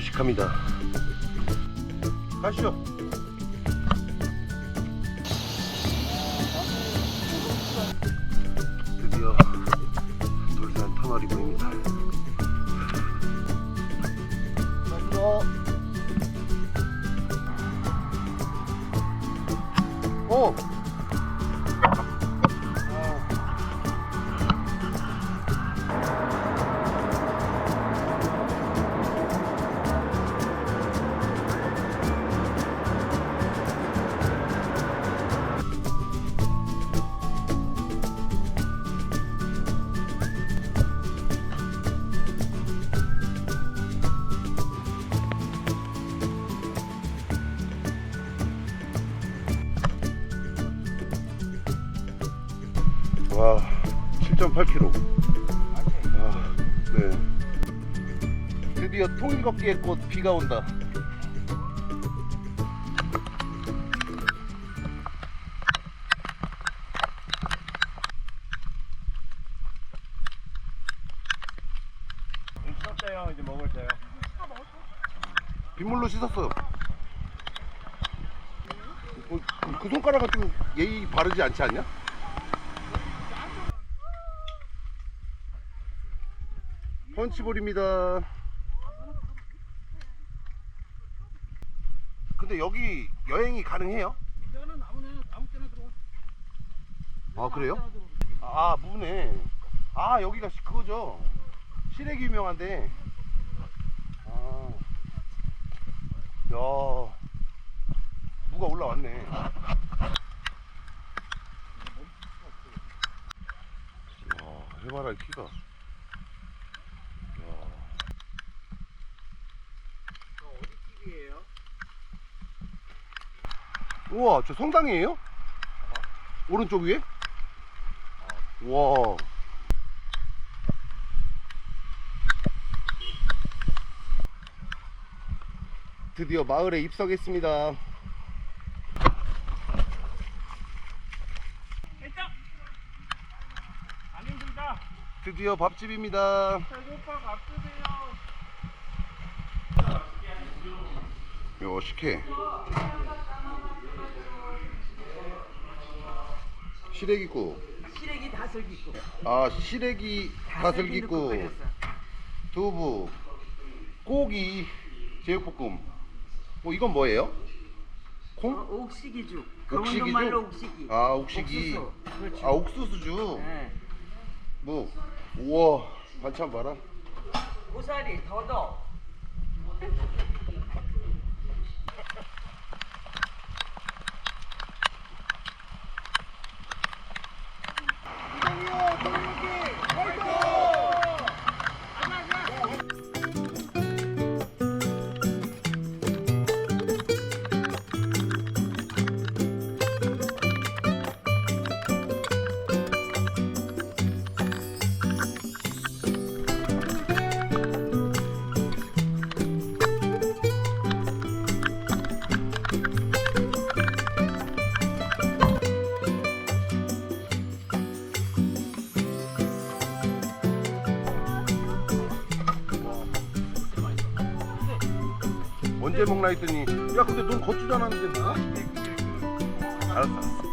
휴식합니다. 가시죠. 7.8km. 아, 네. 드디어 통일 걷기의 꽃 비가 온다. 씻었대요 이제 먹을 때요 빗물로 씻었어요. 어, 그 손가락은 좀 예의 바르지 않지 않냐? 펀치볼입니다. 근데 여기 여행이 가능해요? 이제는 아무나 아무 때나 들어와 아 그래요? 아 무네. 아 여기가 시- 그거죠. 시래기 유명한데. 아. 야. 무가 올라왔네. 야 해바라기 키가. 야. 어디 집이에요? 우와 저 성당이에요? 오른쪽 위에? 와. 드디어 마을에 입성했습니다. 드디어 밥집입니다. 배고파 밥 주세요 요 식혜. 시래기국. 시래기 다슬기국. 아 시래기 다슬기국. 두부. 고기. 제육볶음. 뭐 이건 뭐예요? 어, 콩? 옥시기죽. 옥시기죽? 강원도말로 옥시기. 아 옥시기. 옥수수. 그렇죠. 아 옥수수주. 네. 뭐. 우와 반찬 봐라. 고사리, 더덕. 먹나 했더니 야 근데 넌 걷지도 않았는데 뭐? 알았어 알았어. 어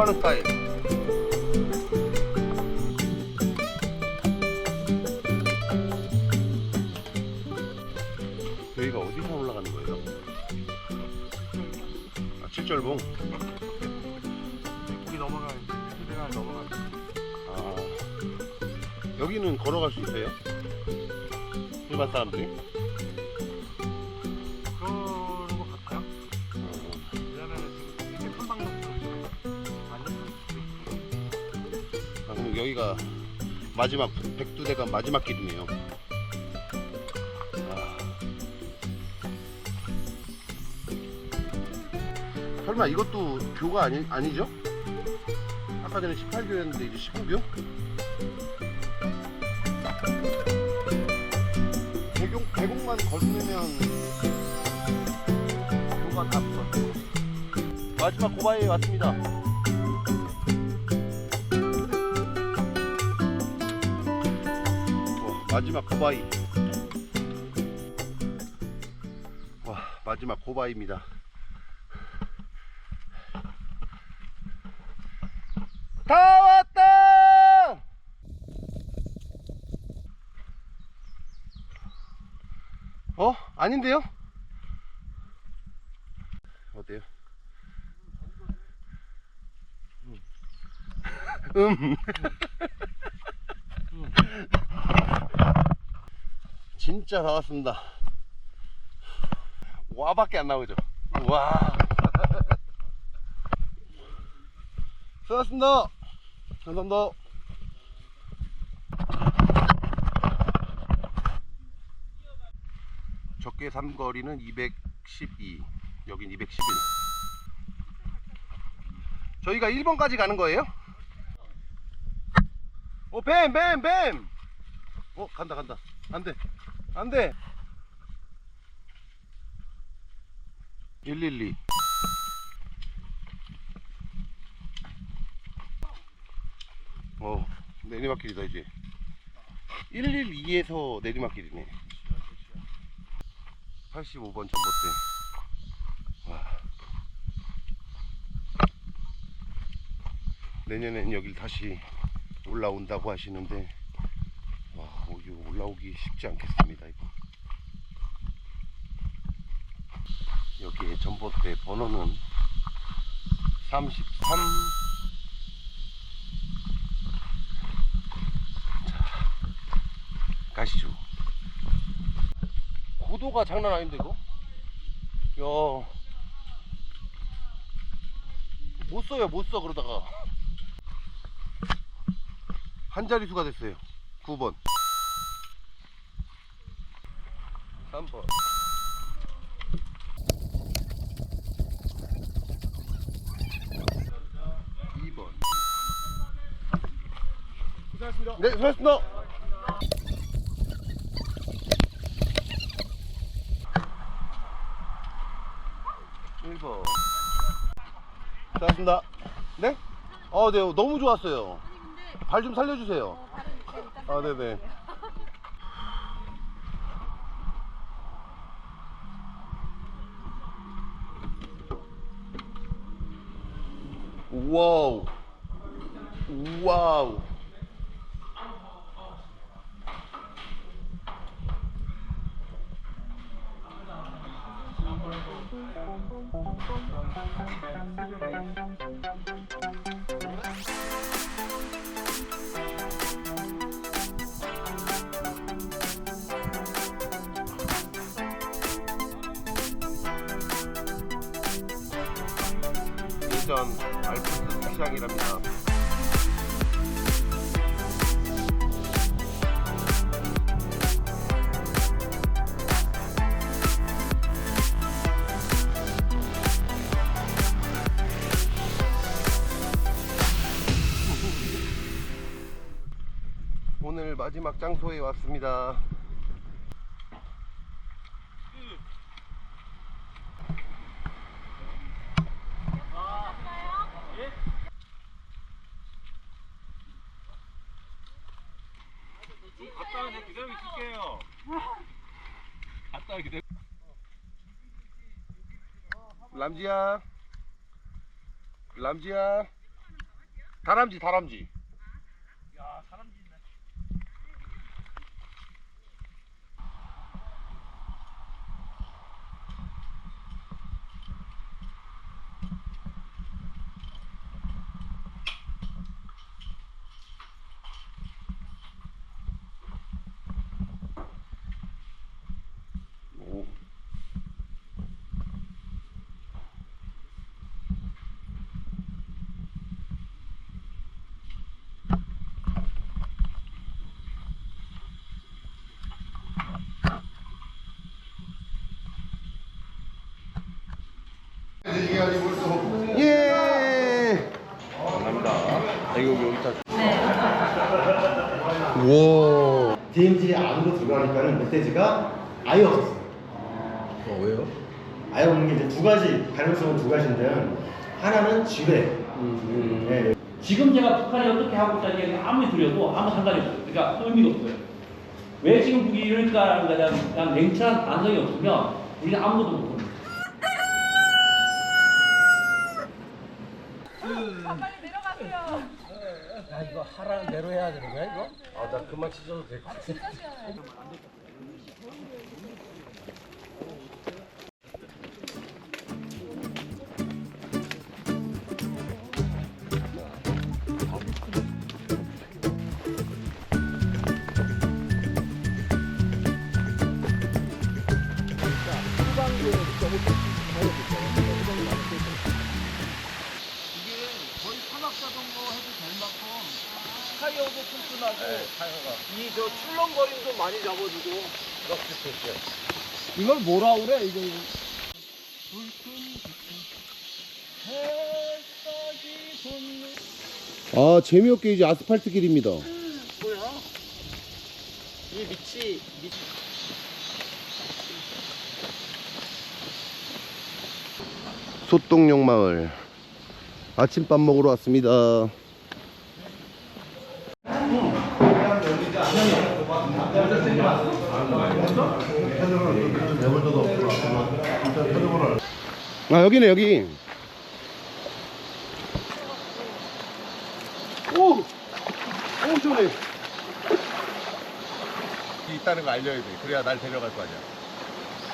하는 스타일. 여기가 어디서 올라가는 거예요? 아, 칠절봉. 여기 넘어가면 내가 넘어가 아, 여기는 걸어갈 수 있어요? 일반 사람들이? 여기가 마지막 백두대간 마지막 길이네요. 아. 설마 이것도 교가 아니, 아니죠? 아까 전에 18교였는데 이제 19교? 대공, 대공만 걸으면 교가 다 붙었어. 마지막 고바에 왔습니다. 마지막 고바이. 와, 마지막 고바이입니다. 다 왔다! 어? 아닌데요? 어때요? 음. 진짜 다 왔습니다. 와 밖에 안 나오죠. 와. 수고하셨습니다. 감사합니다. 적게 삼거리는 212, 여긴 211. 저희가 1번까지 가는 거예요? 어, 뱀, 뱀, 뱀! 어, 간다, 간다. 안 돼. 안 돼. 112. 어, 내리막길이다, 이제. 112에서 내리막길이네. 85번 전봇대. 와. 내년엔 여길 다시 올라온다고 하시는데, 올라오기 쉽지 않겠습니다, 이거. 여기에 전봇대 번호는 33 자, 가시죠. 고도가 장난 아닌데 이거? 야. 못 써요, 못 써 그러다가. 한 자릿수가 됐어요. 9번. 3번. 2번. 고생하셨습니다. 네, 수고하셨습니다. 일번 수고하셨습니다. 네? 어, 네, 너무 좋았어요. 발 좀 살려주세요. 아, 네네. 와우. 와우. 예전 알프스 스키장이랍니다. 오늘 마지막 장소에 왔습니다. 기다리고 있을게요. 갔다 기다려. 람지야. 람지야. 다람쥐, 다람쥐. 야, 사람들 있네. 오. 예. 감사합니다. 아, 이거 여기 다. 와. DMZ에 안으로 들어가니까는 멧돼지가 아예 없었어요. 어, 왜요? 아예 없는 게 이제 두 가지 가능성은 두 가지인데요. 하나는 지뢰. 네. 지금 제가 북한이 어떻게 하고 있다는 게 아무리 들려도 아무 상관이 없어요. 그러니까 의미가 없어요. 왜 지금 북이 이럴까라는 거에 대한 냉철한 반성이 없으면 우리는 아무것도 못 아, 나 그만 찢어도 될것 같아. 타이어도 튼튼하고 이 저 출렁거림도 많이 잡아주고 이걸 뭐라 그래 이거 아, 재미없게 이제 아스팔트 길입니다. 뭐야 이 밑이 밑 소똥용 마을. 아침밥 먹으러 왔습니다. 아, 여기네, 여기. 오! 오, 시원해. 있다는 거 알려야 돼. 그래야 날 데려갈 거 아니야.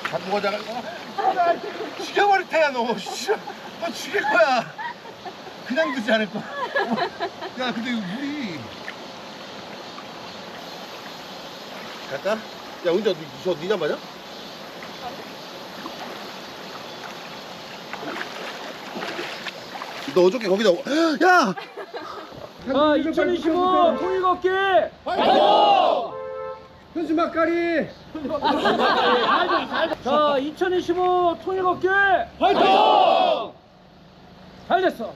잡고 가자가 어? 죽여버릴 테야 너. 진짜. 너 죽일 거야. 그냥 두지 않을 거야. 야, 근데 물이 갈까? 야 은자 너 니냐 맞아? 너 어저께 거기다 야! 자, 2025 통일 걷기! 현수 막가리! 자, 2025 통일 걷기! 화이팅! 잘 됐어.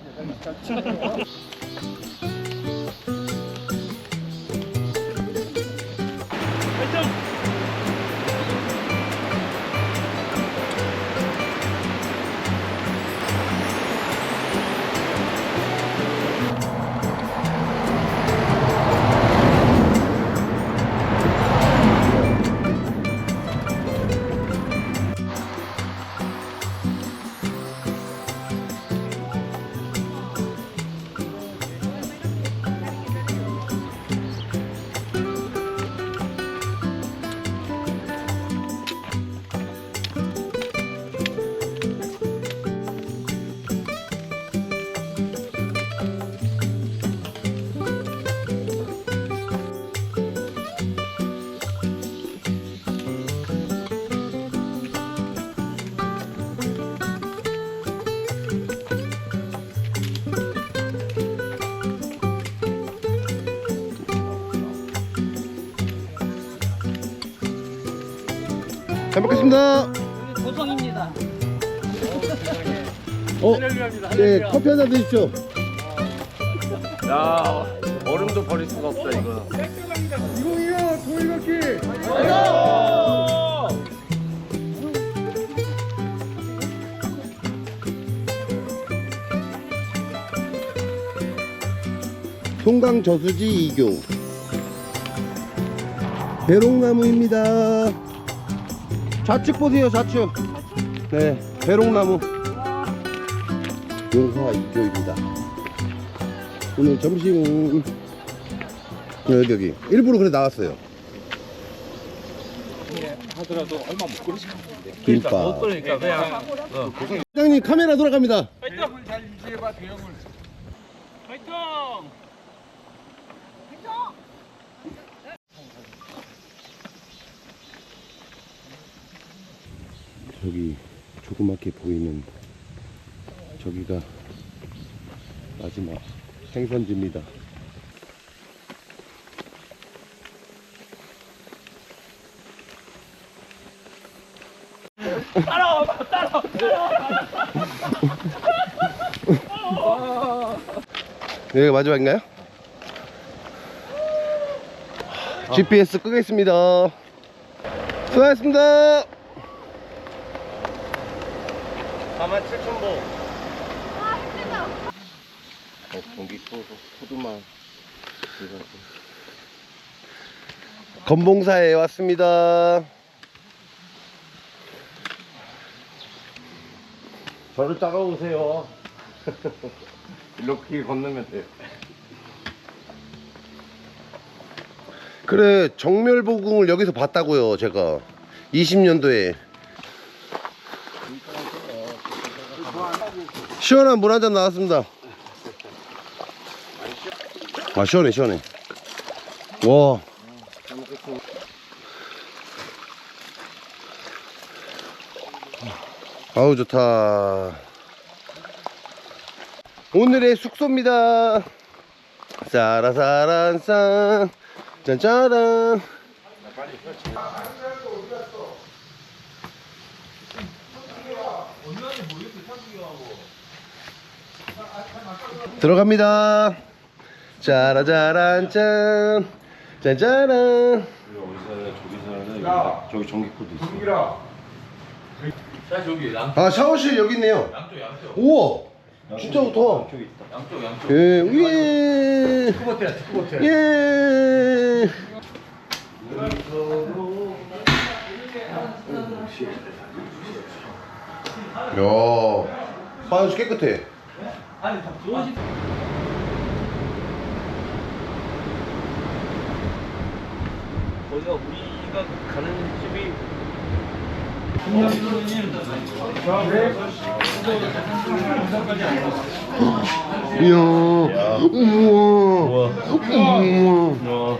잘 먹겠습니다. 고성입니다. 어, 네, 커피 한잔 드십시오. 야, 얼음도 버릴 수가 없다, 이거. 송강 저수지 이교 배롱나무입니다 좌측 보세요 좌측 네 배롱나무 용화 이교입니다 오늘 점심은 여기 여기 일부러 그래 나왔어요 하더라도 얼마 못 그러실 것 같은데. 김밥 못 그러니까 그냥. 사장님 카메라 돌아갑니다 대형을 잘 유지해봐, 대형을. 화이팅! 저기 조그맣게 보이는 저기가 마지막 생선지입니다. 여기가 마지막인가요? GPS 끄겠습니다. 수고하셨습니다. 4만 7천 보. 경기 또 호두만. 건봉사에 왔습니다. 저를 따라오세요. 이렇게 건너면 돼요. 그래 정멸보궁을 여기서 봤다고요 제가 20년도에 시원한 물 한 잔 나왔습니다. 아 시원해 시원해. 와. 아우 좋다. 오늘의 숙소입니다. 사라사란산 짠짜란 들어갑니다 짜라짜란 짠 짠짜란 저기 전기코도 있어 자 저기 양, 아 샤워실 여기 있네요 양쪽 양쪽 우와 진짜 좋다 양쪽 양쪽 예 위에 특급호텔 특급호텔 예 야, 화장실 깨끗해. 아니 좋으시 거기가 우리가 가는 집이 이야, 우와, 우와, 우와.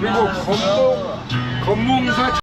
그리고 검봉 검봉사